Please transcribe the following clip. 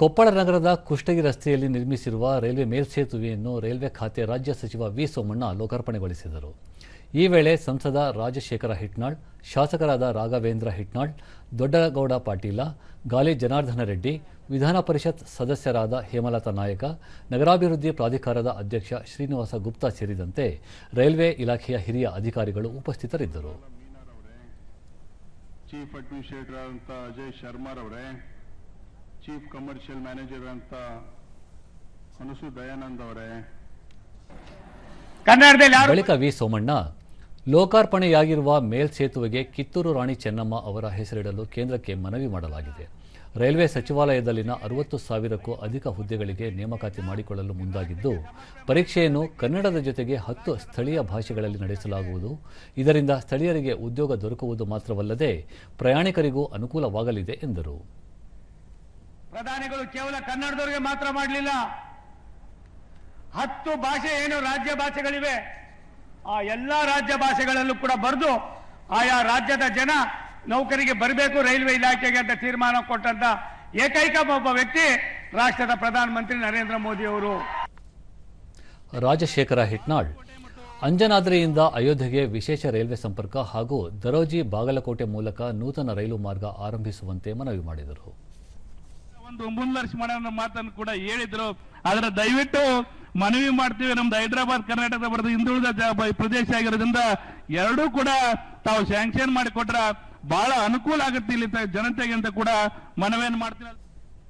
ಕೊಪ್ಪಳ ನಗರದ ಕುಷ್ಟಗಿ ರಸ್ತೆಯಲ್ಲಿ ನಿರ್ಮಿಸಿರುವ ರೈಲ್ವೆ ಮೇಲ್ಸೇತುವೆಯನ್ನು ರೈಲ್ವೆ ಖಾತೆ ರಾಜ್ಯ ಸಚಿವ ವಿ ಸೋಮಣ್ಣ ಲೋಕಾರ್ಪಣೆಗೊಳಿಸಿದರು. ಈ ವೇಳೆ ಸಂಸದ ರಾಜಶೇಖರ ಹಿಟ್ನಾಳ್, ಶಾಸಕರಾದ ರಾಘವೇಂದ್ರ ಹಿಟ್ನಾಳ್, ದೊಡ್ಡಗೌಡ ಪಾಟೀಲ, ಗಾಲಿ ಜನಾರ್ದನ ರೆಡ್ಡಿ, ವಿಧಾನ ಪರಿಷತ್ ಸದಸ್ಯರಾದ ಹೇಮಲತಾ ನಾಯಕ, ನಗರಾಭಿವೃದ್ಧಿ ಪ್ರಾಧಿಕಾರದ ಅಧ್ಯಕ್ಷ ಶ್ರೀನಿವಾಸ ಗುಪ್ತಾ ಸೇರಿದಂತೆ ರೈಲ್ವೆ ಇಲಾಖೆಯ ಹಿರಿಯ ಅಧಿಕಾರಿಗಳು ಉಪಸ್ಥಿತರಿದ್ದರು. ಚೀಫ್ ಅಡ್ಮಿನಿಸ್ಟ್ರೇಟರ್ ಅಜಯ್ ಶರ್ಮಾರ್ ಅವರೇ ಚೀಫ್ ಕಮರ್ಷಿಯಲ್ ಮ್ಯಾನೇಜರ್ ಅಂತ ಅನಸು ದಯಾನಂದ್ ಅವರೇ. ಕನ್ನಡದಲ್ಲಿ ಬಳಿಕ ವಿ. ಸೋಮಣ್ಣ ಲೋಕಾರ್ಪಣೆಯಾಗಿರುವ ಮೇಲ್ಸೇತುವೆಗೆ ಕಿತ್ತೂರು ರಾಣಿ ಚೆನ್ನಮ್ಮ ಅವರ ಹೆಸರಿಡಲು ಕೇಂದ್ರಕ್ಕೆ ಮನವಿ ಮಾಡಲಾಗಿದೆ. ರೈಲ್ವೆ ಸಚಿವಾಲಯದಲ್ಲಿನ ಅರವತ್ತು ಸಾವಿರಕ್ಕೂ ಅಧಿಕ ಹುದ್ದೆಗಳಿಗೆ ನೇಮಕಾತಿ ಮಾಡಿಕೊಳ್ಳಲು ಮುಂದಾಗಿದ್ದು ಪರೀಕ್ಷೆಯನ್ನು ಕನ್ನಡದ ಜೊತೆಗೆ ಹತ್ತು ಸ್ಥಳೀಯ ಭಾಷೆಗಳಲ್ಲಿ ನಡೆಸಲಾಗುವುದು. ಇದರಿಂದ ಸ್ಥಳೀಯರಿಗೆ ಉದ್ಯೋಗ ದೊರಕುವುದು ಮಾತ್ರವಲ್ಲದೆ ಪ್ರಯಾಣಿಕರಿಗೂ ಅನುಕೂಲವಾಗಲಿದೆ ಎಂದರು. ಪ್ರಧಾನಿಗಳು ಕೇವಲ ಕನ್ನಡದವರಿಗೆ ಮಾತ್ರ ಮಾಡಲಿಲ್ಲ. ಹತ್ತು ಭಾಷೆ ಏನು ರಾಜ್ಯ ಭಾಷೆಗಳಿವೆ, ಆ ಎಲ್ಲ ರಾಜ್ಯ ಭಾಷೆಗಳಲ್ಲೂ ಕೂಡ ಬರೆದು ಆಯಾ ರಾಜ್ಯದ ಜನ ನೌಕರಿಗೆ ಬರಬೇಕು ರೈಲ್ವೆ ಇಲಾಖೆಗೆ ಅಂತ ತೀರ್ಮಾನ ಕೊಟ್ಟಂತ ಏಕೈಕ ಒಬ್ಬ ವ್ಯಕ್ತಿ ರಾಷ್ಟ್ರದ ಪ್ರಧಾನಮಂತ್ರಿ ನರೇಂದ್ರ ಮೋದಿ ಅವರು. ರಾಜಶೇಖರ ಹಿಟ್ನಾಳ್, ಅಂಜನಾದ್ರಿಯಿಂದ ಅಯೋಧ್ಯೆಗೆ ವಿಶೇಷ ರೈಲ್ವೆ ಸಂಪರ್ಕ ಹಾಗೂ ದರೋಜಿ ಬಾಗಲಕೋಟೆ ಮೂಲಕ ನೂತನ ರೈಲು ಮಾರ್ಗ ಆರಂಭಿಸುವಂತೆ ಮನವಿ ಮಾಡಿದರು. ಒಂದು ಮುಂದರ್ಶಿ ಮಾಡೋಣ ಮಾತನ್ನು ಕೂಡ ಹೇಳಿದ್ರು. ಆದ್ರೆ ದಯವಿಟ್ಟು ಮನವಿ ಮಾಡ್ತೀವಿ, ನಮ್ದು ಹೈದರಾಬಾದ್ ಕರ್ನಾಟಕದ ಬರೆದ ಹಿಂದುಳಿದ ಪ್ರದೇಶ ಆಗಿರೋದ್ರಿಂದ ಎರಡೂ ಕೂಡ ತಾವು ಸ್ಯಾಂಕ್ಷನ್ ಮಾಡಿಕೊಟ್ರ ಬಹಳ ಅನುಕೂಲ ಆಗುತ್ತೆ ಇಲ್ಲಿ ಜನತೆಗೆ ಅಂತ ಕೂಡ ಮನವಿಯನ್ನು ಮಾಡ್ತೀವಿ.